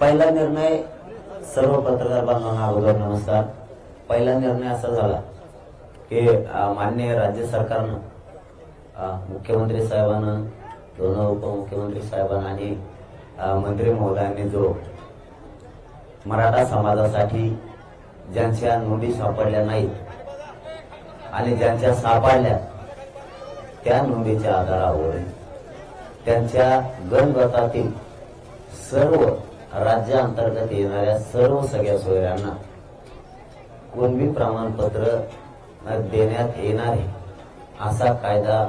पहिला निर्णय सर्व पत्रकार बांधवांना अगोदर नमस्कार. पहिला निर्णय असा झाला की माननीय राज्य सरकारनं मुख्यमंत्री साहेबांना दोन उपमुख्यमंत्री साहेबांना आणि मंत्री महोदयांनी जो मराठा समाजासाठी ज्यांच्या नोंदी सापडल्या नाहीत आणि ज्यांच्या सापडल्या त्या नोंदीच्या आधारावर त्यांच्या गणगतातील सर्व राज्याअंतर्गत येणाऱ्या सर्व सगळ्या सोयऱ्यांना कुणबी प्रमाणपत्र देण्यात येणार आहे असा कायदा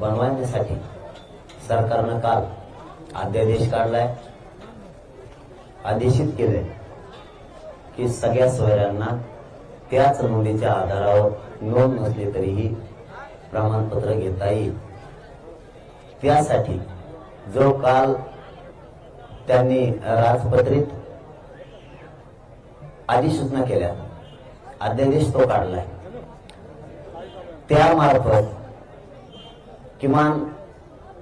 बनवण्यासाठी सरकारनं काल अध्यादेश काढलाय आदेशित केलंय की सगळ्या सोयऱ्यांना त्याच नोंदीच्या आधारावर नोंद नसली तरीही प्रमाणपत्र घेता येईल. त्यासाठी जो काल त्यांनी राजपत्रित अधिसूचना केल्या. अध्यादेश तो काढलाय. त्यामार्फत किमान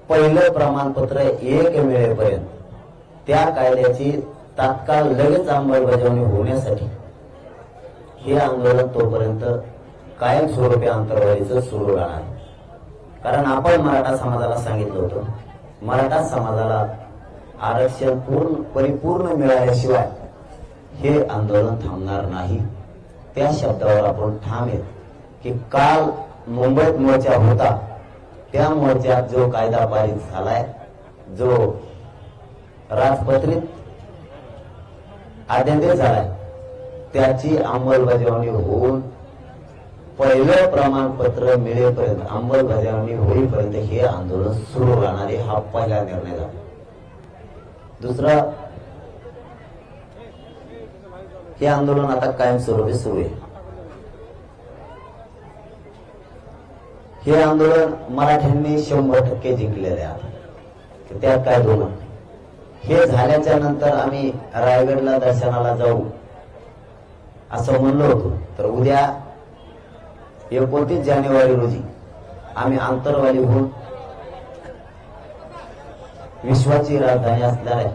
पहिलं प्रमाणपत्र एक मिळेपर्यंत त्या कायद्याची तात्काळ लगेच अंमलबजावणी होण्यासाठी हे आंदोलन तोपर्यंत कायमस्वरूपी अंतर्वारीचं सुरू राहणार. कारण आपण मराठा समाजाला सांगितलं होतं. मराठा समाजाला आरक्षण पूर्ण परिपूर्ण मिळाल्याशिवाय हे आंदोलन थांबणार नाही. त्या शब्दावर आपण ठाम आहेत की काल मुंबईत मोर्चा होता. त्या मोर्चात जो कायदा पारित झालाय जो राजपत्रित आदेश झालाय त्याची अंमलबजावणी होऊन पहिलं प्रमाणपत्र मिळेपर्यंत अंमलबजावणी होईपर्यंत हे आंदोलन सुरू राहणार हा पहिला निर्णय झाला. दुसरं हे आंदोलन आता कायमस्वरूपी सुरू आहे हे आंदोलन मराठ्यांनी शंभर टक्के जिंकलेले आहे त्यात काय दोन हे झाल्याच्यानंतर आम्ही रायगडला दर्शनाला जाऊ असं म्हणलं होतो. तर उद्या एकोणतीस जानेवारी रोजी आम्ही आंतरवाली होऊन विश्वाची राजधानी असणाऱ्या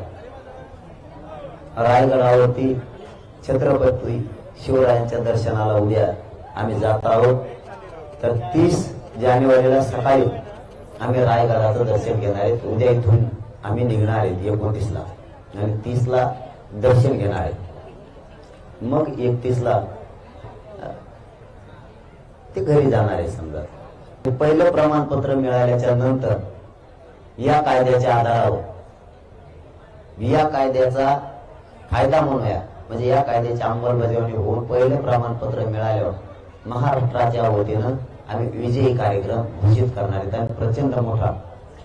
रायगडावरती छत्रपती शिवरायांच्या दर्शनाला उद्या आम्ही जात आहोत. तर तीस जानेवारीला सकाळी आम्ही रायगडाचं दर्शन घेणार आहेत. उद्या इथून आम्ही निघणार आहेत एकोणतीसला. आणि तीसला दर्शन घेणार आहेत. मग एकतीसला ते घरी जाणार आहे समजा. पहिलं प्रमाणपत्र मिळाल्याच्या नंतर या कायद्याच्या आधारावर. या कायद्याचा फायदा म्हणूया. म्हणजे या कायद्याची अंमलबजावणी होऊन पहिले प्रमाणपत्र मिळाल्यावर महाराष्ट्राच्या वतीनं आम्ही विजयी कार्यक्रम घोषित करणार आहेत. आणि प्रचंड मोठा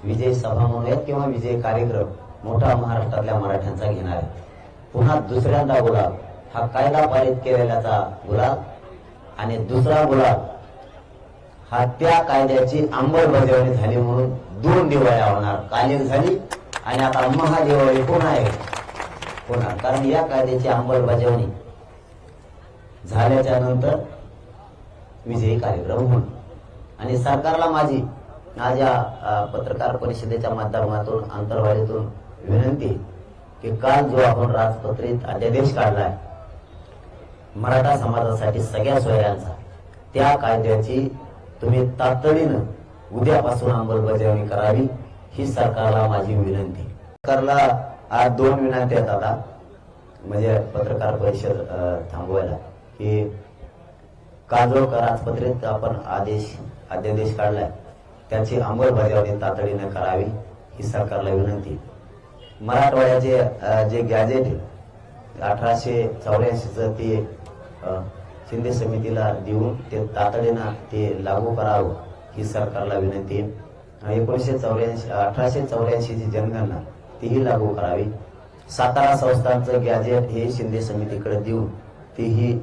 विजय सभा म्हणूयात किंवा विजय कार्यक्रम मोठा महाराष्ट्रातल्या मराठ्यांचा घेणार आहे. पुन्हा दुसऱ्यांदा गुलाब हा कायदा पारित केलेल्याचा गुलाब आणि दुसरा गुलाब हा त्या कायद्याची अंमलबजावणी झाली म्हणून दोन दिवाळ्या होणार कालीन झाली आणि आता महादिवाळी पुन्हा आहे? पुन्हा कारण या कायद्याची अंमलबजावणी झाल्याच्यानंतर विजयी कार्यक्रम होणार आणि सरकारला माझी माझ्या पत्रकार परिषदेच्या माध्यमातून आंतरवाडीतून विनंती की काल जो आपण राजपत्रित अध्यादेश काढलाय मराठा समाजासाठी सगळ्या सोयऱ्यांचा त्या कायद्याची तुम्ही तातडीनं उद्यापासून अंमलबजावणी करावी ही सरकारला माझी विनंती. सरकारला आज दोन विनंती आहेत आता. म्हणजे पत्रकार परिषद थांबवायला की काल जो आपण आदेश अध्यादेश काढलाय त्याची अंमलबजावणी तातडीने करावी ही सरकारला विनंती. मराठवाड्याचे जे गॅजेट आहे अठराशे चौऱ्याऐंशीचं ते शिंदे समितीला देऊन ते तातडीनं ते लागू करावं. ही सरकारला विनंती आहे. एकोणीसशे चौऱ्याऐंशी अठराशे चौऱ्याऐंशीची जनगणना तीही लागू करावी. सातारा संस्थांचं गॅजेट हे शिंदे समितीकडे देऊन तीही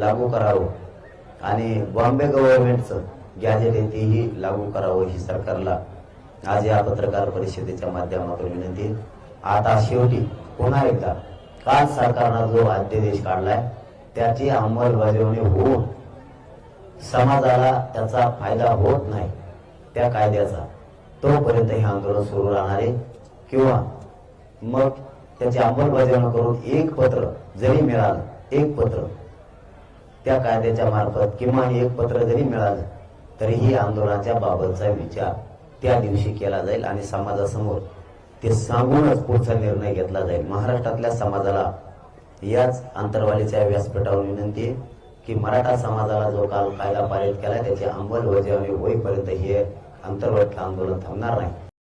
लागू करावं. आणि बॉम्बे गव्हर्नमेंटचं गॅजेट आहे तेही लागू करावं ही सरकारला आज या पत्रकार परिषदेच्या माध्यमातून विनंती आता शेवटी पुन्हा एकदा काल सरकारनं जो अध्यादेश काढलाय त्याची अंमलबजावणी होऊन समाजाला त्याचा फायदा होत नाही. त्या कायद्याचा. तोपर्यंत हे आंदोलन सुरू राहणार आहे. किंवा मग त्याची अंमलबजावणी करून एक पत्र जरी मिळालं एक पत्र त्या कायद्याच्या मार्फत किमान एक पत्र जरी मिळालं तरीही आंदोलनाच्या बाबतचा विचार त्या दिवशी केला जाईल आणि समाजासमोर ते सांगूनच पुढचा निर्णय घेतला जाईल. महाराष्ट्रातल्या समाजाला याच आंतरवालीच्या व्यासपीठावर विनंती आहे. की मराठा समाजाला जो काल कायदा पारित केला त्याची अंमलबजावणी होईपर्यंत हे अंतर्गत आंदोलन थांबणार नाही.